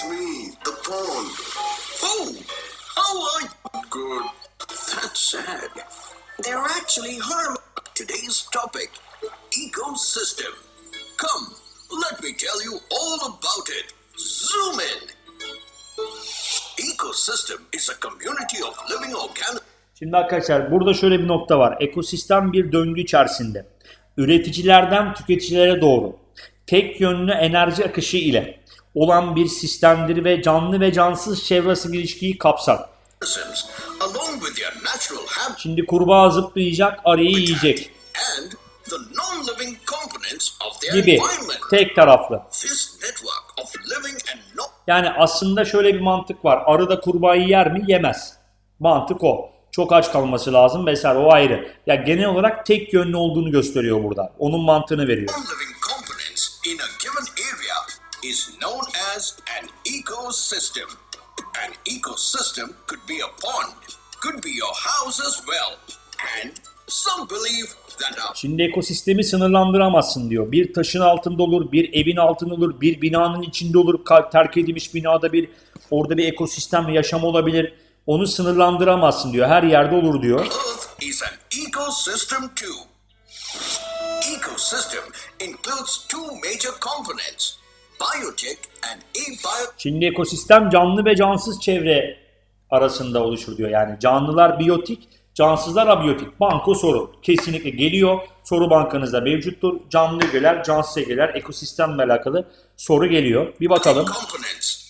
It's me, the pond. Oh, how are you? Good. That's sad. They're actually harming. Today's topic ecosystem. Come, let me tell you all about it. Zoom in. Ecosystem is a community of living organisms. Şimdi arkadaşlar burada şöyle bir nokta var. Ekosistem bir döngü içerisinde. Üreticilerden tüketicilere doğru tek yönlü enerji akışı ile olan bir sistemdir ve canlı ve cansız çevresi ilişkiyi kapsar. Şimdi kurbağa zıplayacak, arıyı yiyecek gibi. Tek taraflı. Yani aslında şöyle bir mantık var. Arı da kurbağayı yer mi? Yemez. Mantık o. Çok aç kalması lazım vesaire o ayrı. Ya genel olarak tek yönlü olduğunu gösteriyor burada. Onun mantığını veriyor. İs known as an ecosystem. An ecosystem could be a pond, could be your house as well. And some believe that a Şimdi ekosistemi sınırlandıramazsın diyor. Bir taşın altında olur, bir evin altında olur, bir binanın içinde olur. Terk edilmiş binada bir orada bir ekosistem ve yaşam olabilir. Onu sınırlandıramazsın diyor. Her yerde olur diyor. Earth is an ecosystem too. Ecosystem includes two major components, biotic and abiotic. Şimdi ekosistem canlı ve cansız çevre arasında oluşur diyor. Yani canlılar biyotik, cansızlar abiyotik. Banko soru. Kesinlikle geliyor. Soru bankanızda mevcuttur. Canlı ögeler, cansız ögeler, ekosistemle alakalı soru geliyor. Bir bakalım. components.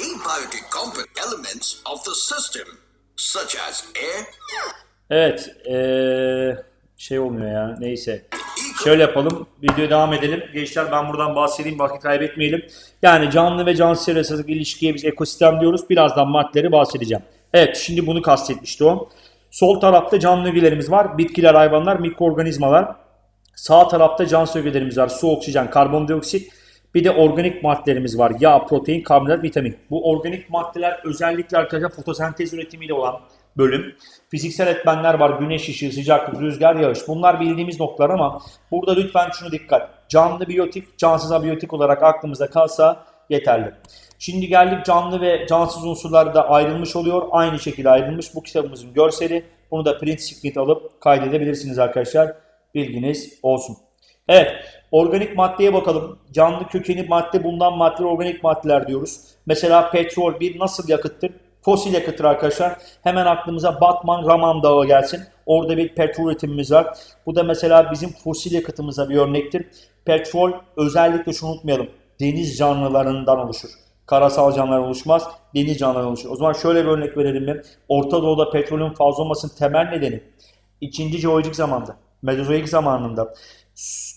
Abiotic component elements of the system, such as air, Evet. Ee, şey olmuyor ya. Neyse. Şöyle yapalım. Videoya devam edelim. Gençler ben buradan bahsedeyim. Vakit kaybetmeyelim. Yani canlı ve cansız arasındaki ilişkiye biz ekosistem diyoruz. Birazdan maddeleri bahsedeceğim. Evet şimdi bunu kastetmişti o. Sol tarafta canlı ögelerimiz var. Bitkiler, hayvanlar, mikroorganizmalar. Sağ tarafta cansız ögelerimiz var. Su, oksijen, karbondioksit. Bir de organik maddelerimiz var. Yağ, protein, karbonhidrat, vitamin. Bu organik maddeler özellikle arkadaşlar fotosentez üretimiyle olan bölüm. Fiziksel etmenler var. Güneş ışığı, sıcaklık, rüzgar, yağış. Bunlar bildiğimiz noktalar ama burada lütfen şunu dikkat. Canlı biyotik, cansız abiyotik olarak aklımızda kalsa yeterli. Şimdi geldik canlı ve cansız unsurlar da ayrılmış oluyor. Aynı şekilde ayrılmış. Bu kitabımızın görseli. Bunu da print screen alıp kaydedebilirsiniz arkadaşlar. Bilginiz olsun. Evet, organik maddeye bakalım. Canlı kökeni madde bulunan maddeler organik maddeler diyoruz. Mesela petrol bir nasıl yakıttır? Fosil yakıttır arkadaşlar. Hemen aklımıza Batman Raman Dağı gelsin. Orada bir petrol üretimimiz var. Bu da mesela bizim fosil yakıtımıza bir örnektir. Petrol özellikle şunu unutmayalım. Deniz canlılarından oluşur. Karasal canlılar oluşmaz, deniz canlıları oluşur. O zaman şöyle bir örnek verelim mi? Orta Doğu'da petrolün fazla olmasının temel nedeni ikinci jeolojik zamanda, Mezozoik zamanında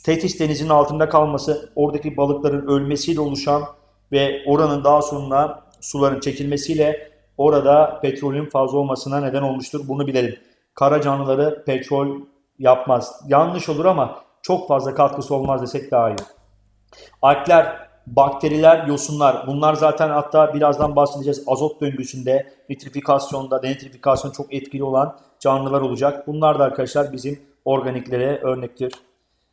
Tetis denizinin altında kalması, oradaki balıkların ölmesiyle oluşan ve oranın daha sonra suların çekilmesiyle orada petrolün fazla olmasına neden olmuştur. Bunu bilelim. Kara canlıları petrol yapmaz. Yanlış olur ama çok fazla katkısı olmaz desek daha iyi. Alkler, bakteriler, yosunlar bunlar zaten hatta birazdan bahsedeceğiz. Azot döngüsünde, nitrifikasyonda, denitrifikasyon çok etkili olan canlılar olacak. Bunlar da arkadaşlar bizim organiklere örnektir.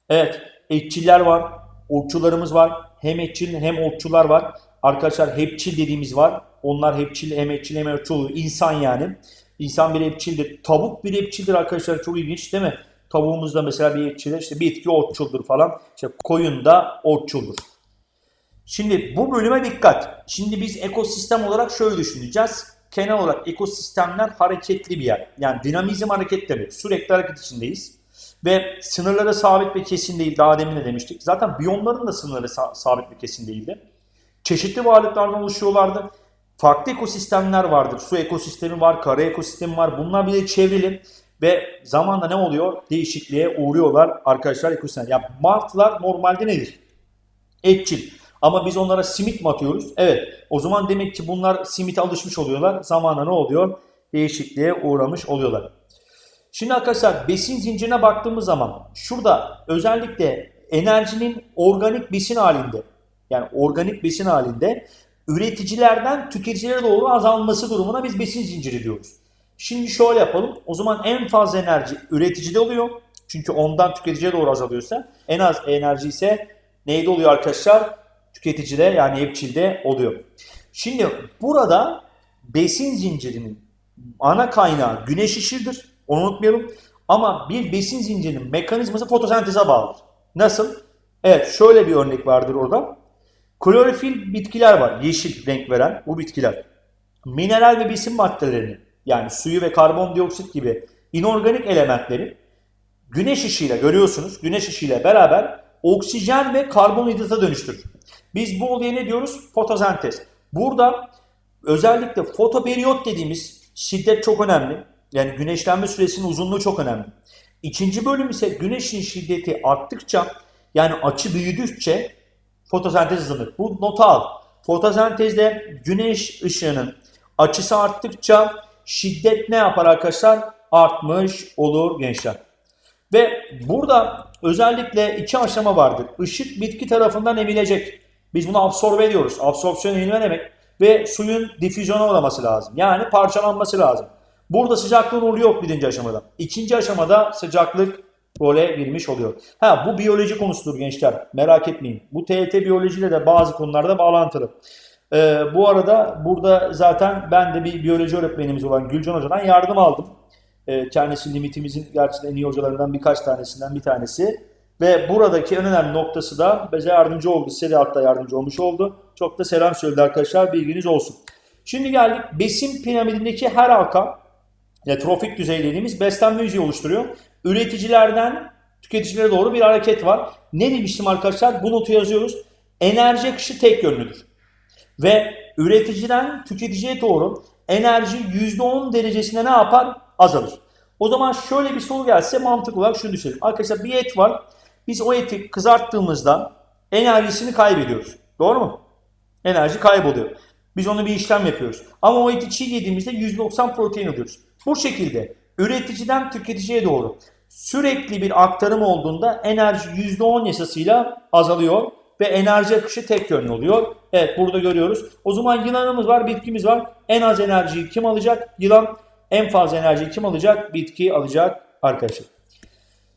Evet, etçiller var, otçularımız var. Hem etçil hem otçular var. Arkadaşlar hepçil dediğimiz var. Onlar hepçil hem etçil hem oluyor. İnsan yani. İnsan bir hepçildir. Tavuk bir hepçildir arkadaşlar. Çok ilginç değil mi? Tavuğumuz da mesela bir hepçildir. İşte bitki otçuldur falan. İşte koyun da otçuldur. Şimdi bu bölüme dikkat. Şimdi biz ekosistem olarak şöyle düşüneceğiz. Genel olarak ekosistemler hareketli bir yer. Yani dinamizm hareketleri. Sürekli hareket içindeyiz. Ve sınırları sabit ve kesin değil. Daha demin de demiştik. Zaten biyomların da sınırları sa- sabit ve kesin değildi. Çeşitli varlıklardan oluşuyorlardı. Farklı ekosistemler vardır. Su ekosistemi var, kara ekosistemi var. Bunlar bile çevrili ve zamanla ne oluyor? Değişikliğe uğruyorlar arkadaşlar ekosistem. Ya martılar normalde nedir? etçil. Ama biz onlara simit mi atıyoruz? Evet. O zaman demek ki bunlar simite alışmış oluyorlar. Zamanla ne oluyor? Değişikliğe uğramış oluyorlar. Şimdi arkadaşlar besin zincirine baktığımız zaman şurada özellikle enerjinin organik besin halinde yani organik besin halinde üreticilerden tüketicilere doğru azalması durumuna biz besin zinciri diyoruz. Şimdi şöyle yapalım. O zaman en fazla enerji üreticide oluyor. Çünkü ondan tüketiciye doğru azalıyorsa en az enerji ise neyde oluyor arkadaşlar? Tüketicide yani hepçilde oluyor. Şimdi burada besin zincirinin ana kaynağı güneş ışığıdır. Onu unutmayalım. Ama bir besin zincirinin mekanizması fotosenteze bağlıdır. Nasıl? Evet şöyle bir örnek vardır orada. Klorofil bitkiler var. Yeşil renk veren bu bitkiler. Mineral ve besin maddelerini yani suyu ve karbondioksit gibi inorganik elementleri güneş ışığıyla görüyorsunuz. Güneş ışığıyla beraber oksijen ve karbonhidrata dönüştürür. Biz bu olaya ne diyoruz? Fotosentez. Burada özellikle fotoperiyot dediğimiz şiddet çok önemli. Yani güneşlenme süresinin uzunluğu çok önemli. İkinci bölüm ise güneşin şiddeti arttıkça yani açı büyüdükçe fotosentez hızlanır. Bu nota al. Fotosentezde güneş ışığının açısı arttıkça şiddet ne yapar arkadaşlar? Artmış olur gençler. Ve burada özellikle iki aşama vardır. Işık bitki tarafından emilecek. Biz bunu absorbe ediyoruz. Absorpsiyon emilme demek. Ve suyun difüzyona uğraması lazım. Yani parçalanması lazım. Burada sıcaklığın rolü yok birinci aşamada. İkinci aşamada sıcaklık role girmiş oluyor. Ha bu biyoloji konusudur gençler. Merak etmeyin. Bu TET biyolojiyle de bazı konularda bağlantılı. Ee, bu arada burada zaten ben de bir biyoloji öğretmenimiz olan Gülcan Hoca'dan yardım aldım. Ee, kendisi limitimizin gerçekten en iyi hocalarından birkaç tanesinden bir tanesi. Ve buradaki en önemli noktası da bize yardımcı oldu. Size de hatta yardımcı olmuş oldu. Çok da selam söyledi arkadaşlar. Bilginiz olsun. Şimdi geldik besin piramidindeki her halka yani trofik düzey dediğimiz beslenme yüzeyi oluşturuyor. Üreticilerden tüketicilere doğru bir hareket var. Ne demiştim arkadaşlar? Bu notu yazıyoruz. Enerji akışı tek yönlüdür. Ve üreticiden tüketiciye doğru enerji %10 derecesinde ne yapar? Azalır. O zaman şöyle bir soru gelse mantık olarak şunu düşünelim. Arkadaşlar bir et var. Biz o eti kızarttığımızda enerjisini kaybediyoruz. Doğru mu? Enerji kayboluyor. Biz onu bir işlem yapıyoruz. Ama o eti çiğ yediğimizde %90 protein alıyoruz. Bu şekilde üreticiden tüketiciye doğru sürekli bir aktarım olduğunda enerji %10 yasasıyla azalıyor ve enerji akışı tek yönlü oluyor. Evet burada görüyoruz. O zaman yılanımız var, bitkimiz var. En az enerjiyi kim alacak? Yılan. En fazla enerjiyi kim alacak? Bitki alacak arkadaşlar.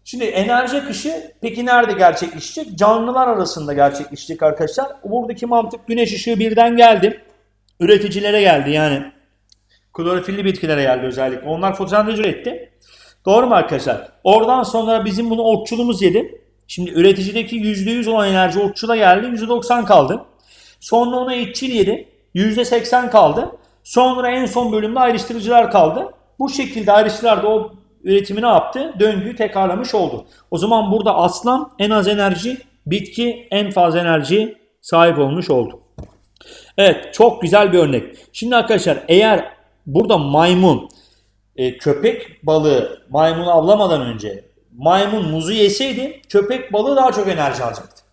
Şimdi enerji akışı peki nerede gerçekleşecek? Canlılar arasında gerçekleşecek arkadaşlar. Buradaki mantık güneş ışığı birden geldi. Üreticilere geldi yani. Klorofilli bitkilere geldi özellikle. Onlar fotosentez üretti. Doğru mu arkadaşlar? Oradan sonra bizim bunu otçulumuz yedi. Şimdi üreticideki %100 olan enerji otçula geldi. %90 kaldı. Sonra ona etçil yedi. %80 kaldı. Sonra en son bölümde ayrıştırıcılar kaldı. Bu şekilde ayrıştırıcılar da o üretimi ne yaptı? Döngüyü tekrarlamış oldu. O zaman burada aslan en az enerji, bitki en fazla enerji sahip olmuş oldu. Evet çok güzel bir örnek. Şimdi arkadaşlar eğer burada maymun e, köpek balığı maymunu avlamadan önce maymun muzu yeseydi köpek balığı daha çok enerji alacaktı.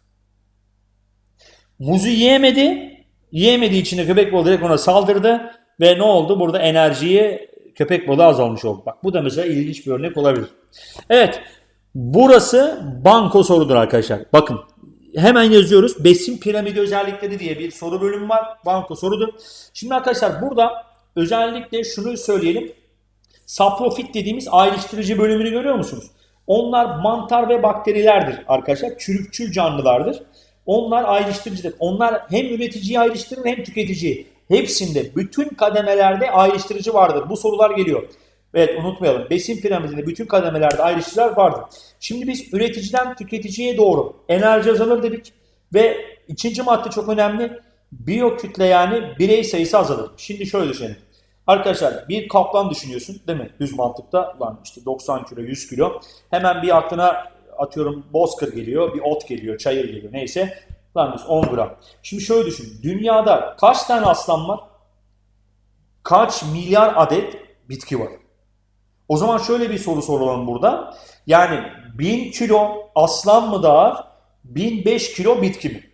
Muzu yiyemedi. Yiyemediği için de köpek balığı direkt ona saldırdı ve ne oldu? Burada enerjiyi köpek balığı azalmış oldu. Bak bu da mesela ilginç bir örnek olabilir. Evet. Burası banko sorudur arkadaşlar. Bakın hemen yazıyoruz. Besin piramidi özellikleri diye bir soru bölümü var. Banko sorudur. Şimdi arkadaşlar burada özellikle şunu söyleyelim. Saprofit dediğimiz ayrıştırıcı bölümünü görüyor musunuz? Onlar mantar ve bakterilerdir arkadaşlar. Çürükçül canlılardır. Onlar ayrıştırıcıdır. Onlar hem üreticiyi ayrıştırır hem tüketiciyi. Hepsinde bütün kademelerde ayrıştırıcı vardır. Bu sorular geliyor. Evet unutmayalım. Besin piramidinde bütün kademelerde ayrıştırıcılar vardır. Şimdi biz üreticiden tüketiciye doğru enerji azalır dedik. Ve ikinci madde çok önemli. Biyokütle yani birey sayısı azalır. Şimdi şöyle düşünelim. Arkadaşlar bir kaplan düşünüyorsun değil mi? Düz mantıkta lan işte 90 kilo 100 kilo. Hemen bir aklına atıyorum bozkır geliyor, bir ot geliyor, çayır geliyor neyse. Lan biz 10 gram. Şimdi şöyle düşün. Dünyada kaç tane aslan var? Kaç milyar adet bitki var? O zaman şöyle bir soru soralım burada. Yani 1000 kilo aslan mı daha ağır? 1005 kilo bitki mi?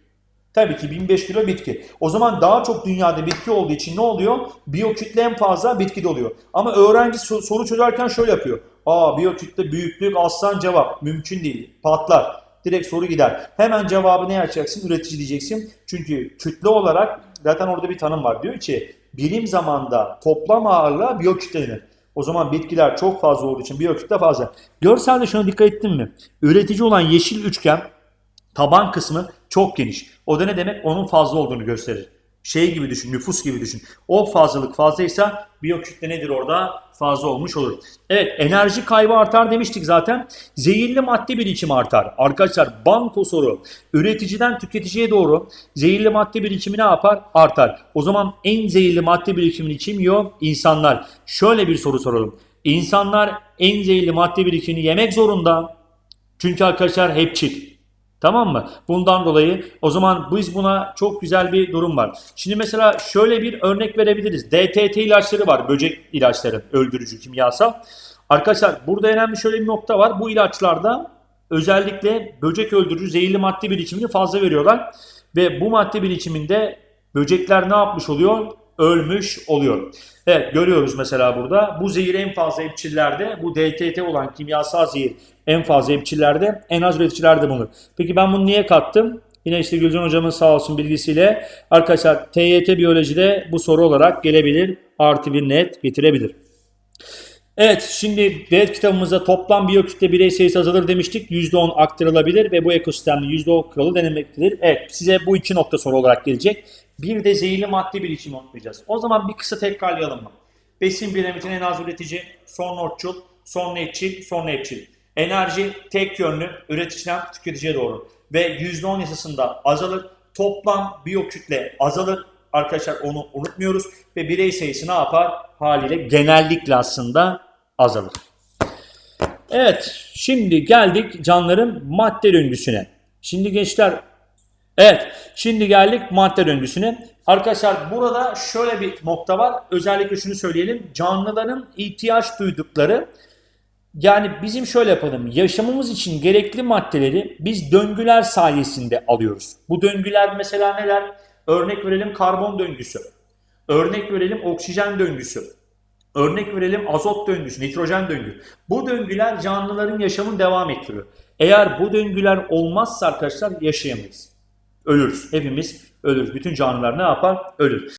Tabii ki 1005 kilo bitki. O zaman daha çok dünyada bitki olduğu için ne oluyor? Biyokütle en fazla bitkide oluyor. Ama öğrenci soru çözerken şöyle yapıyor. Aa biyokütle büyüklük aslan cevap. Mümkün değil. Patlar. Direkt soru gider. Hemen cevabı ne yapacaksın? Üretici diyeceksin. Çünkü kütle olarak zaten orada bir tanım var. Diyor ki birim zamanda toplam ağırlığa biyokütle denir. O zaman bitkiler çok fazla olduğu için biyokütle fazla. Görselde şuna dikkat ettin mi? Üretici olan yeşil üçgen taban kısmı çok geniş. O da ne demek? Onun fazla olduğunu gösterir. Şey gibi düşün, nüfus gibi düşün. O fazlalık fazlaysa biyokütle nedir orada? Fazla olmuş olur. Evet enerji kaybı artar demiştik zaten. Zehirli madde birikimi artar. Arkadaşlar banko soru. Üreticiden tüketiciye doğru zehirli madde birikimi ne yapar? Artar. O zaman en zehirli madde birikimini kim yiyor? İnsanlar. Şöyle bir soru soralım. İnsanlar en zehirli madde birikimini yemek zorunda. Çünkü arkadaşlar hep çift. Tamam mı? Bundan dolayı o zaman biz buna çok güzel bir durum var. Şimdi mesela şöyle bir örnek verebiliriz. DTT ilaçları var. Böcek ilaçları. Öldürücü kimyasal. Arkadaşlar burada önemli şöyle bir nokta var. Bu ilaçlarda özellikle böcek öldürücü zehirli madde birikimini fazla veriyorlar. Ve bu madde birikiminde böcekler ne yapmış oluyor? Ölmüş oluyor. Evet görüyoruz mesela burada. Bu zehir en fazla hepçillerde, bu DTT olan kimyasal zehir en fazla hepçillerde, en az üreticilerde bulunur. Peki ben bunu niye kattım? Yine işte Gülcan hocamın sağ olsun bilgisiyle arkadaşlar TYT biyolojide bu soru olarak gelebilir. Artı bir net getirebilir. Evet şimdi devlet kitabımızda toplam biyokütle birey sayısı azalır demiştik. %10 aktarılabilir ve bu ekosistemde %10 kuralı denemektedir. Evet size bu iki nokta soru olarak gelecek. Bir de zehirli madde birikimi unutmayacağız. O zaman bir kısa tekrarlayalım mı? Besin piramidin en az üretici, son notçul, son netçil, son hepçil. Enerji tek yönlü üreticiden tüketiciye doğru. Ve %10 yasasında azalır. Toplam biyokütle azalır. Arkadaşlar onu unutmuyoruz. Ve birey sayısı ne yapar? Haliyle genellikle aslında azalır. Evet şimdi geldik canların madde döngüsüne. Şimdi gençler Evet, şimdi geldik madde döngüsüne. Arkadaşlar burada şöyle bir nokta var. Özellikle şunu söyleyelim. Canlıların ihtiyaç duydukları yani bizim şöyle yapalım. Yaşamımız için gerekli maddeleri biz döngüler sayesinde alıyoruz. Bu döngüler mesela neler? Örnek verelim karbon döngüsü. Örnek verelim oksijen döngüsü. Örnek verelim azot döngüsü, nitrojen döngü. Bu döngüler canlıların yaşamını devam ettiriyor. Eğer bu döngüler olmazsa arkadaşlar yaşayamayız. Ölürüz. Hepimiz ölürüz. Bütün canlılar ne yapar? Ölür.